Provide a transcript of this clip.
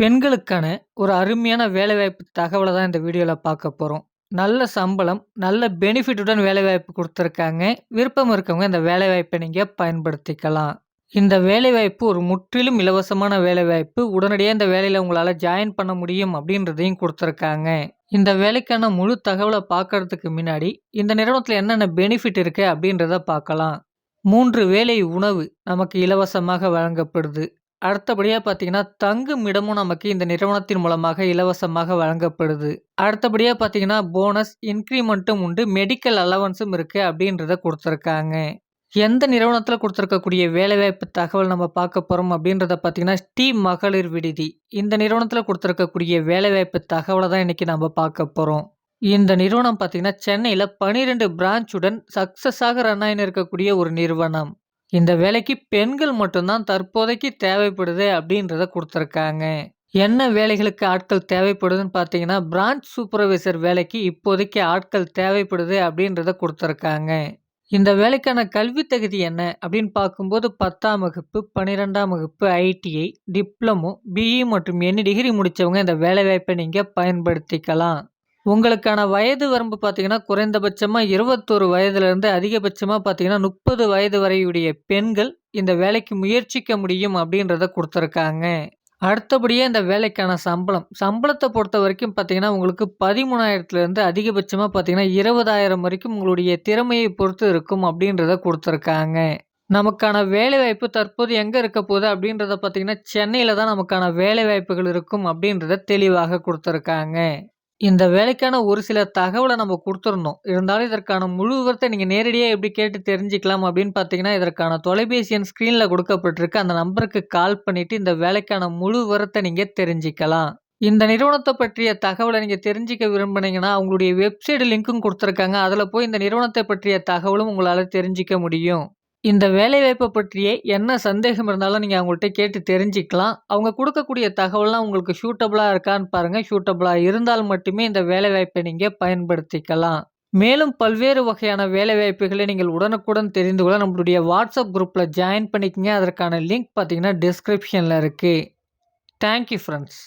பெண்களுக்கான ஒரு அருமையான வேலைவாய்ப்பு தகவலை தான் இந்த வீடியோவில் பார்க்க போகிறோம் நல்ல சம்பளம் நல்ல பெனிஃபிட்டுடன் வேலைவாய்ப்பு கொடுத்துருக்காங்க. விருப்பம் இருக்கவங்க இந்த வேலைவாய்ப்பை நீங்கள் பயன்படுத்திக்கலாம். இந்த வேலைவாய்ப்பு ஒரு முற்றிலும் இலவசமான வேலைவாய்ப்பு. உடனடியாக இந்த வேலையில் உங்களால் ஜாயின் பண்ண முடியும் அப்படின்றதையும் கொடுத்துருக்காங்க. இந்த வேலைக்கான முழு தகவலை பார்க்கறதுக்கு முன்னாடி இந்த நிறுவனத்தில் என்னென்ன பெனிஃபிட் இருக்குது அப்படின்றத பார்க்கலாம். மூன்று வேலை உணவு நமக்கு இலவசமாக வழங்கப்படுது. அடுத்தபடியாக பார்த்தீங்கன்னா தங்கும் இடமும் நமக்கு இந்த நிறுவனத்தின் மூலமாக இலவசமாக வழங்கப்படுது. அடுத்தபடியாக பார்த்தீங்கன்னா போனஸ் இன்க்ரிமெண்ட்டும் உண்டு மெடிக்கல் அலவன்ஸும் இருக்குது அப்படின்றத கொடுத்துருக்காங்க. எந்த நிறுவனத்தில் கொடுத்துருக்கக்கூடிய வேலைவாய்ப்பு தகவல் நம்ம பார்க்க போகிறோம் அப்படின்றத பார்த்தீங்கன்னா ஸ்ரீ மகளிர் விடுதி. இந்த நிறுவனத்தில் கொடுத்துருக்கக்கூடிய வேலைவாய்ப்பு தகவலை தான் இன்றைக்கி நம்ம பார்க்க போகிறோம் இந்த நிறுவனம் பார்த்தீங்கன்னா சென்னையில் பனிரெண்டு பிரான்ச்சுடன் சக்ஸஸாக ரன் ஆகின்னு இருக்கக்கூடிய ஒரு நிறுவனம். இந்த வேலைக்கு பெண்கள் மட்டும்தான் தற்போதைக்கு தேவைப்படுது அப்படின்றத கொடுத்துருக்காங்க. என்ன வேலைகளுக்கு ஆட்கள் தேவைப்படுதுன்னு பார்த்தீங்கன்னா பிரான்ச் சூப்பர்வைசர் வேலைக்கு இப்போதைக்கு ஆட்கள் தேவைப்படுது அப்படின்றத கொடுத்துருக்காங்க. இந்த வேலைக்கான கல்வி தகுதி என்ன அப்படின்னு பார்க்கும்போது பத்தாம் வகுப்பு பன்னிரெண்டாம் வகுப்பு ஐடிஐ டிப்ளமோ பிஇ மற்றும் என்ன டிகிரி முடித்தவங்க இந்த வேலைவாய்ப்பை நீங்கள் பயன்படுத்திக்கலாம். உங்களுக்கான வயது வரம்பு பார்த்தீங்கன்னா குறைந்தபட்சமாக இருபத்தொரு வயதுலேருந்து அதிகபட்சமாக பார்த்தீங்கன்னா முப்பது வயது வரையுடைய பெண்கள் இந்த வேலைக்கு முயற்சிக்க முடியும் அப்படின்றத கொடுத்துருக்காங்க. அடுத்தபடியே இந்த வேலைக்கான சம்பளம். சம்பளத்தை பொறுத்த வரைக்கும் பார்த்தீங்கன்னா உங்களுக்கு பதிமூணாயிரத்துலேருந்து அதிகபட்சமாக பார்த்தீங்கன்னா இருபதாயிரம் வரைக்கும் உங்களுடைய திறமையை பொறுத்து இருக்கும் அப்படின்றத கொடுத்துருக்காங்க. நமக்கான வேலைவாய்ப்பு தற்போது எங்கே இருக்க போகுது அப்படின்றத பார்த்தீங்கன்னா சென்னையில் தான் நமக்கான வேலைவாய்ப்புகள் இருக்கும் அப்படின்றத தெளிவாக கொடுத்துருக்காங்க. இந்த வேலைக்கான ஒரு சில தகவலை நம்ம கொடுத்துருந்தோம் இருந்தாலும் இதற்கான முழு விவரத்தை நீங்கள் நேரடியாக எப்படி கேட்டு தெரிஞ்சுக்கலாம் அப்படின்னு பார்த்தீங்கன்னா இதற்கான தொலைபேசி எண் ஸ்க்ரீனில் கொடுக்கப்பட்டிருக்கு. அந்த நம்பருக்கு கால் பண்ணிவிட்டு இந்த வேலைக்கான முழு விவரத்தை நீங்கள் தெரிஞ்சுக்கலாம். இந்த நிறுவனத்தை பற்றிய தகவலை நீங்கள் தெரிஞ்சிக்க விரும்புனீங்கன்னா அவங்களுடைய வெப்சைட் லிங்க்கும் கொடுத்துருக்காங்க. அதில் போய் இந்த நிறுவனத்தை பற்றிய தகவலும் உங்களால் தெரிஞ்சிக்க முடியும். இந்த வேலைவாய்ப்பை பற்றியே என்ன சந்தேகம் இருந்தாலும் நீங்கள் அவங்கள்ட்ட கேட்டு தெரிஞ்சுக்கலாம். அவங்க கொடுக்கக்கூடிய தகவல்லாம் உங்களுக்கு ஷூட்டபுளாக இருக்கான்னு பாருங்கள் ஷூட்டபுளாக இருந்தால் மட்டுமே இந்த வேலைவாய்ப்பை நீங்கள் பயன்படுத்திக்கலாம். மேலும் பல்வேறு வகையான வேலைவாய்ப்புகளை நீங்கள் உடனுக்குடன் தெரிந்து கொள்ள நம்மளுடைய வாட்ஸ்அப் குரூப்பில் ஜாயின் பண்ணிக்கங்க. அதற்கான லிங்க் பார்த்தீங்கன்னா டிஸ்கிரிப்ஷனில் இருக்குது தேங்க்யூ ஃப்ரெண்ட்ஸ்